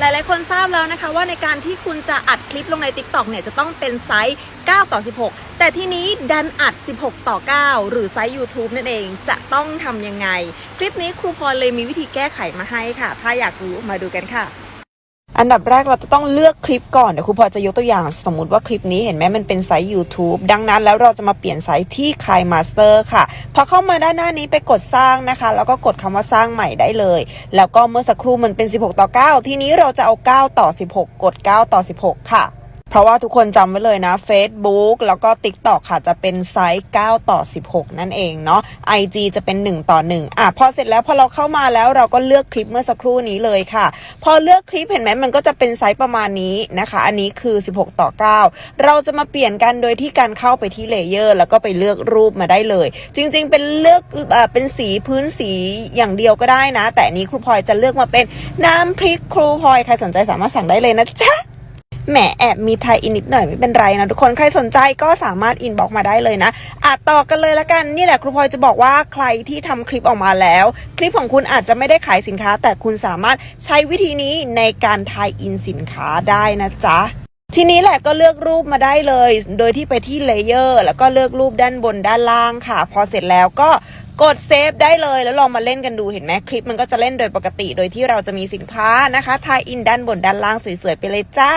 หลายๆ คนทราบแล้วนะคะว่าในการที่คุณจะอัดคลิปลงใน TikTok เนี่ยจะต้องเป็นไซส์ 9 ต่อ 16 แต่ที่นี้ดันอัด 16 ต่อ 9 หรือไซส์ YouTube นั่นเองจะต้องทำยังไง คลิปนี้ครูพรเลยมีวิธีแก้ไขมาให้ค่ะ ถ้าอยากรู้มาดูกันค่ะ อันดับแรกเราจะต้องเลือกคลิปก่อนเดี๋ยวครูพอจะยกตัวอย่าง สมมุติว่าคลิปนี้เห็นไหมมันเป็นไซส์ YouTube ดังนั้นแล้วเราจะมาเปลี่ยนไซส์ที่คายมาสเตอร์ค่ะ พอเข้ามาด้านหน้านี้ไปกดสร้างนะคะ แล้วก็กดคำว่าสร้างใหม่ได้เลย แล้วก็เมื่อสักครู่มันเป็น 16 ต่อ 9 ทีนี้เราจะเอา 9 ต่อ 16 กด 9 ต่อ 16 ค่ะ เพราะว่าทุกคนจำไว้เลยนะ Facebook แล้วก็ TikTok ค่ะจะเป็นไซส์ 9 ต่อ 16 นั่นเองเนาะ IG จะเป็น 1 ต่อ 1 อะ พอเสร็จแล้วพอเราเข้ามาแล้วเราก็เลือกคลิปเมื่อสักครู่นี้เลยค่ะ พอเลือกคลิปเห็นไหมมันก็จะเป็นไซส์ประมาณนี้นะคะ อันนี้คือ 16 ต่อ 9 เราจะมาเปลี่ยนกันโดยที่การเข้าไปที่เลเยอร์แล้วก็ไปเลือกรูปมาได้เลย จริงๆ เป็นเลือกเอ่อเป็นสีพื้นสีอย่างเดียวก็ได้นะ แต่นี้ครูพลอยจะเลือกมาเป็นน้ำพริกครูพลอยใครสนใจสามารถสั่งได้เลยนะจ๊ะ แหมแอบมีไทยอินนิดหน่อยไม่เป็นไรนะทุกคนใครสนใจก็สามารถอินบ็อกมาได้เลยนะอาจต่อกันเลยละกันนี่แหละครูพลอยจะบอกว่าใครที่ทำคลิปออกมาแล้ว คลิปของคุณอาจจะไม่ได้ขายสินค้า แต่คุณสามารถใช้วิธีนี้ในการไทยอินสินค้าได้นะจ๊ะทีนี้แหละก็เลือกรูปมาได้เลย โดยที่ไปที่เลเยอร์แล้วก็เลือกรูปด้านบนด้านล่างค่ะ พอเสร็จแล้วก็กดเซฟได้เลยแล้วลองมาเล่นกันดูเห็นไหมคลิปมันก็จะเล่นโดยปกติ โดยที่เราจะมีสินค้านะคะทายอินด้านบนด้านล่างสวยๆไปเลยจ้า